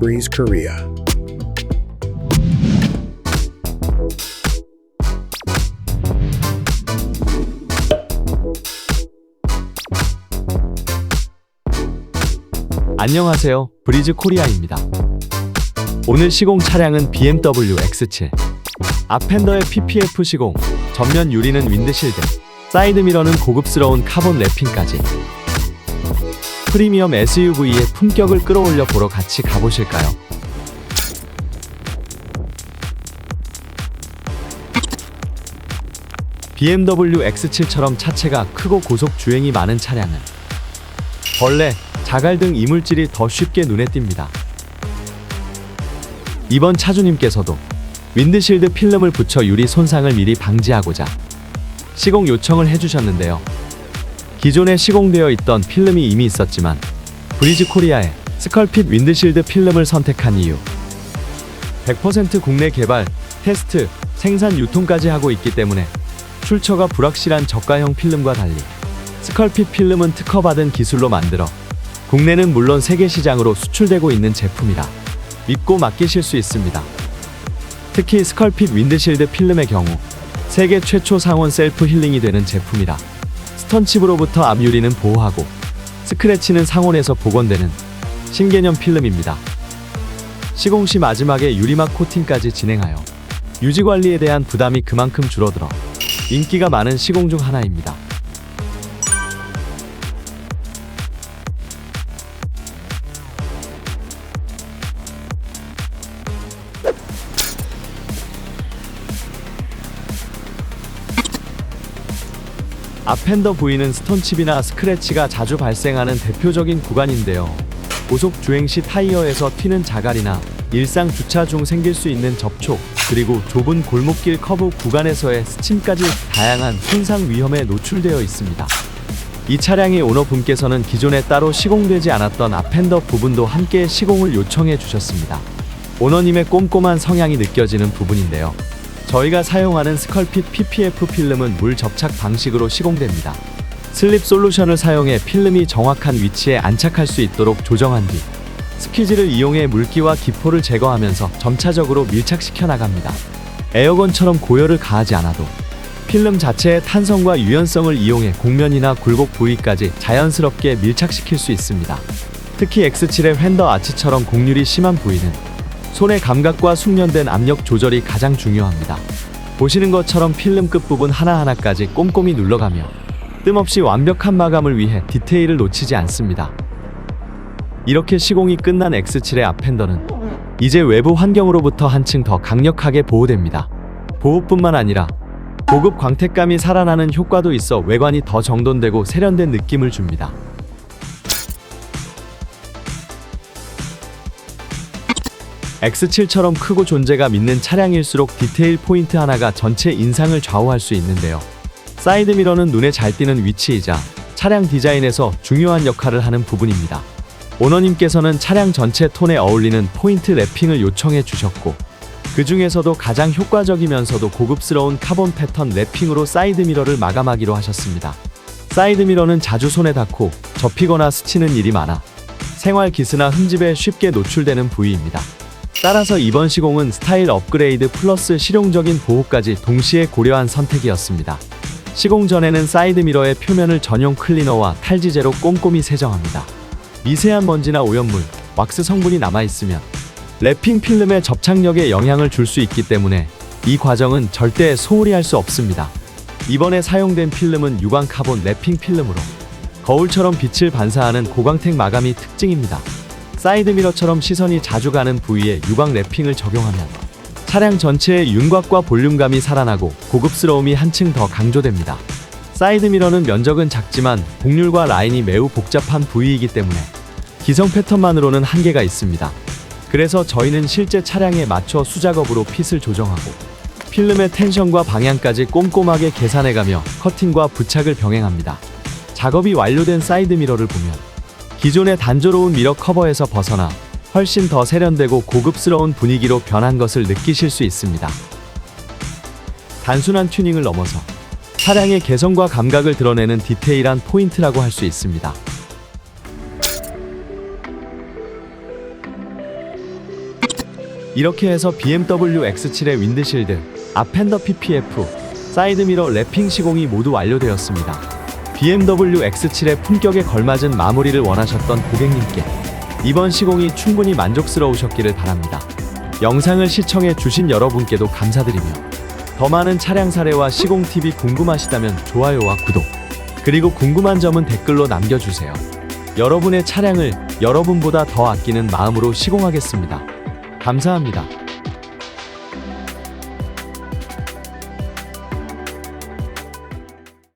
Breeze Korea. 안녕하세요. 브리즈 코리아입니다. 오늘 시공 차량은 BMW X7. 앞핸더의 PPF 시공, 전면 유리는 윈드실드, 사이드 미러는 고급스러운 카본 랩핑까지. 프리미엄 SUV의 품격을 끌어올려 보러 같이 가보실까요? BMW X7처럼 차체가 크고 고속 주행이 많은 차량은 벌레, 자갈 등 이물질이 더 쉽게 눈에 띕니다. 이번 차주님께서도 윈드실드 필름을 붙여 유리 손상을 미리 방지하고자 시공 요청을 해주셨는데요. 기존에 시공되어 있던 필름이 이미 있었지만 브리즈 코리아의 스컬핏 윈드실드 필름을 선택한 이유 100% 국내 개발, 테스트, 생산 유통까지 하고 있기 때문에 출처가 불확실한 저가형 필름과 달리 스컬핏 필름은 특허받은 기술로 만들어 국내는 물론 세계 시장으로 수출되고 있는 제품이라 믿고 맡기실 수 있습니다. 특히 스컬핏 윈드실드 필름의 경우 세계 최초 상온 셀프 힐링이 되는 제품이라 스턴칩으로부터 앞유리는 보호하고 스크래치는 상온에서 복원되는 신개념 필름입니다. 시공 시 마지막에 유리막 코팅까지 진행하여 유지 관리에 대한 부담이 그만큼 줄어들어 인기가 많은 시공 중 하나입니다. 앞핸더 부위는 스톤칩이나 스크래치가 자주 발생하는 대표적인 구간인데요. 고속 주행 시 타이어에서 튀는 자갈이나 일상 주차 중 생길 수 있는 접촉, 그리고 좁은 골목길 커브 구간에서의 스침까지 다양한 손상 위험에 노출되어 있습니다. 이 차량의 오너분께서는 기존에 따로 시공되지 않았던 앞핸더 부분도 함께 시공을 요청해 주셨습니다. 오너님의 꼼꼼한 성향이 느껴지는 부분인데요. 저희가 사용하는 스컬핏 PPF 필름은 물 접착 방식으로 시공됩니다. 슬립 솔루션을 사용해 필름이 정확한 위치에 안착할 수 있도록 조정한 뒤 스퀴즈를 이용해 물기와 기포를 제거하면서 점차적으로 밀착시켜 나갑니다. 에어건처럼 고열을 가하지 않아도 필름 자체의 탄성과 유연성을 이용해 곡면이나 굴곡 부위까지 자연스럽게 밀착시킬 수 있습니다. 특히 X7의 휀더 아치처럼 곡률이 심한 부위는 손의 감각과 숙련된 압력 조절이 가장 중요합니다. 보시는 것처럼 필름 끝부분 하나하나까지 꼼꼼히 눌러가며 뜸없이 완벽한 마감을 위해 디테일을 놓치지 않습니다. 이렇게 시공이 끝난 X7의 앞핸더는 이제 외부 환경으로부터 한층 더 강력하게 보호됩니다. 보호뿐만 아니라 고급 광택감이 살아나는 효과도 있어 외관이 더 정돈되고 세련된 느낌을 줍니다. X7처럼 크고 존재가 믿는 차량일수록 디테일 포인트 하나가 전체 인상을 좌우할 수 있는데요. 사이드 미러는 눈에 잘 띄는 위치이자 차량 디자인에서 중요한 역할을 하는 부분입니다. 오너님께서는 차량 전체 톤에 어울리는 포인트 랩핑을 요청해 주셨고 그 중에서도 가장 효과적이면서도 고급스러운 카본 패턴 랩핑으로 사이드 미러를 마감하기로 하셨습니다. 사이드 미러는 자주 손에 닿고 접히거나 스치는 일이 많아 생활 기스나 흠집에 쉽게 노출되는 부위입니다. 따라서 이번 시공은 스타일 업그레이드 플러스 실용적인 보호까지 동시에 고려한 선택이었습니다. 시공 전에는 사이드 미러의 표면을 전용 클리너와 탈지제로 꼼꼼히 세정합니다. 미세한 먼지나 오염물, 왁스 성분이 남아있으면 랩핑 필름의 접착력에 영향을 줄 수 있기 때문에 이 과정은 절대 소홀히 할 수 없습니다. 이번에 사용된 필름은 유광 카본 랩핑 필름으로 거울처럼 빛을 반사하는 고광택 마감이 특징입니다. 사이드 미러처럼 시선이 자주 가는 부위에 유광 랩핑을 적용하면 차량 전체의 윤곽과 볼륨감이 살아나고 고급스러움이 한층 더 강조됩니다. 사이드 미러는 면적은 작지만 곡률과 라인이 매우 복잡한 부위이기 때문에 기성 패턴만으로는 한계가 있습니다. 그래서 저희는 실제 차량에 맞춰 수작업으로 핏을 조정하고 필름의 텐션과 방향까지 꼼꼼하게 계산해가며 커팅과 부착을 병행합니다. 작업이 완료된 사이드 미러를 보면 기존의 단조로운 미러 커버에서 벗어나 훨씬 더 세련되고 고급스러운 분위기로 변한 것을 느끼실 수 있습니다. 단순한 튜닝을 넘어서 차량의 개성과 감각을 드러내는 디테일한 포인트라고 할 수 있습니다. 이렇게 해서 BMW X7의 윈드실드, 앞핸더 PPF, 사이드미러 랩핑 시공이 모두 완료되었습니다. BMW X7의 품격에 걸맞은 마무리를 원하셨던 고객님께 이번 시공이 충분히 만족스러우셨기를 바랍니다. 영상을 시청해 주신 여러분께도 감사드리며 더 많은 차량 사례와 시공 팁이 궁금하시다면 좋아요와 구독 그리고 궁금한 점은 댓글로 남겨주세요. 여러분의 차량을 여러분보다 더 아끼는 마음으로 시공하겠습니다. 감사합니다.